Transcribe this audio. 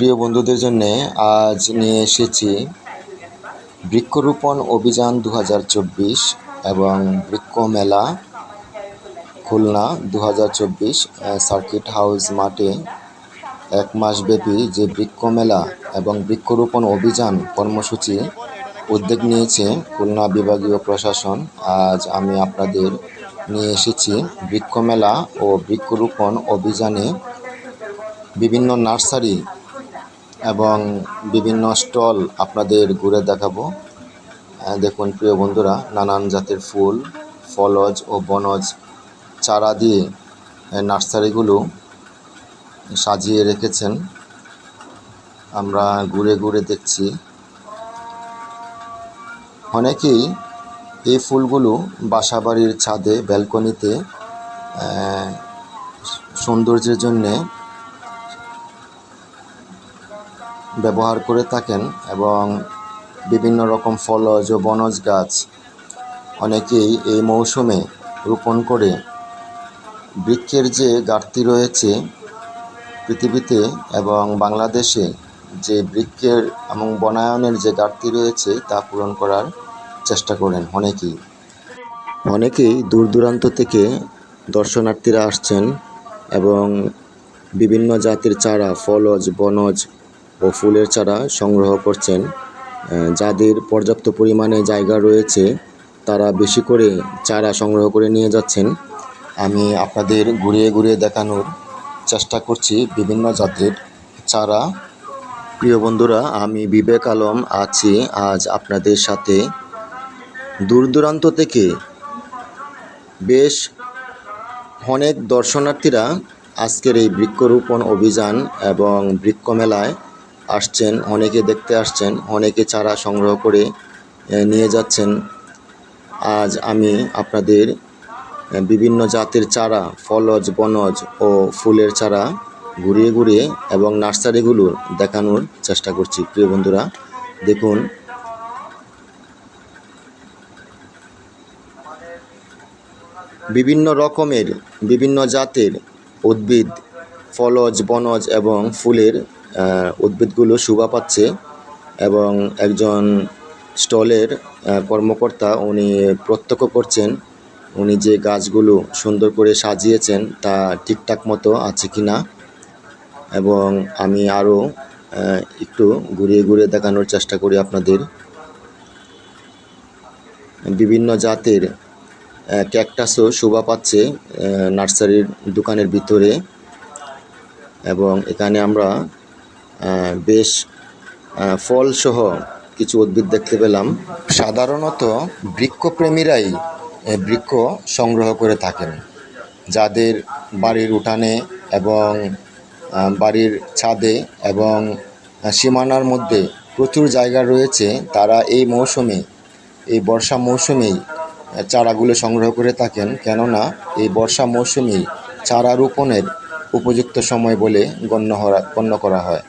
প্রিয় বন্ধুদের জন্য আজ নিয়ে এসেছি বৃক্ষরোপণ অভিযান দু হাজার চব্বিশ এবং বৃক্ষ মেলা খুলনা দু হাজার চব্বিশ সার্কিট হাউস মাঠে এক মাসব্যাপী যে বৃক্ষ মেলা এবং বৃক্ষরোপণ অভিযান কর্মসূচি উদ্যোগ নিয়েছে খুলনা বিভাগীয় প্রশাসন, আজ আমি আপনাদের নিয়ে এসেছি বৃক্ষ মেলা ও বৃক্ষরোপণ অভিযানে বিভিন্ন নার্সারি এবং বিভিন্ন স্টল আপনাদের ঘুরে দেখাবো। দেখুন, প্রিয় বন্ধুরা, নানান জাতের ফুল, ফলজ ও বনজ চারা দিয়ে নার্সারিগুলো সাজিয়ে রেখেছেন। আমরা ঘুরে ঘুরে দেখছি। অনেকেই এই ফুলগুলো বাসাবাড়ির ছাদে, ব্যালকনিতে সৌন্দর্যের জন্যে ব্যবহার করে থাকেন এবং বিভিন্ন রকম ফলজ ও বনজ গাছ অনেকেই এই মৌসুমে রোপণ করে। বৃক্ষের যে ঘাটতি রয়েছে পৃথিবীতে এবং বাংলাদেশে যে বৃক্ষের এবং বনায়নের যে ঘাটতি রয়েছে তা পূরণ করার চেষ্টা করেন অনেকেই। অনেকেই দূর দূরান্ত থেকে দর্শনার্থীরা আসছেন এবং বিভিন্ন জাতের চারা, ফলজ, বনজ ও ফুলের চারা সংগ্রহ করছেন। যাদের পর্যাপ্ত পরিমাণে জায়গা রয়েছে, তারা বেশি করে চারা সংগ্রহ করে নিয়ে যাচ্ছেন। আমি আপনাদের ঘুরিয়ে ঘুরিয়ে দেখানোর চেষ্টা করছি বিভিন্ন জাতের চারা। প্রিয় বন্ধুরা, আমি বিবেক আলম আছি। আজ আপনাদের সাথে দূর দূরান্ত থেকে বেশ অনেক দর্শনার্থীরা আজকের এই বৃক্ষরোপণ অভিযান এবং বৃক্ষ মেলায় আসছেন, অনেকে দেখতে আসছেন, অনেকে চারা সংগ্রহ করে নিয়ে যাচ্ছেন। আজ আমি আপনাদের বিভিন্ন জাতের চারা, ফলজ, বনজ ও ফুলের চারা ঘুরিয়ে ঘুরিয়ে এবং নার্সারিগুলো দেখানোর চেষ্টা করছি। প্রিয় বন্ধুরা, দেখুন। বিভিন্ন রকমের, বিভিন্ন জাতের উদ্ভিদ, ফলজ, বনজ এবং ফুলের উদ্ভিদগুলো শোভা পাচ্ছে এবং একজন স্টলের কর্মকর্তা উনি প্রত্যক্ষ করছেন, উনি যে গাছগুলো সুন্দর করে সাজিয়েছেন তা ঠিকঠাক মতো আছে কি না এবং আমি আরও একটু ঘুরিয়ে ঘুরিয়ে দেখানোর চেষ্টা করি আপনাদের। বিভিন্ন জাতের ক্যাকটাসও শোভা পাচ্ছে নার্সারির দোকানের ভিতরে। এবং এখানে আমরা বেশ ফলসহ কিছু উদ্ভিদ দেখতে পেলাম। সাধারণত বৃক্ষপ্রেমীরাই বৃক্ষ সংগ্রহ করে থাকেন, যাদের বাড়ির উঠানে এবং বাড়ির ছাদে এবং সীমানার মধ্যে প্রচুর জায়গা রয়েছে। তারা এই মৌসুমে, এই বর্ষা মৌসুমেই চারাগুলো সংগ্রহ করে থাকেন। কেননা এই বর্ষা মৌসুমেই চারা রোপণের উপযুক্ত সময় বলে গণ্য গণ্য করা হয়।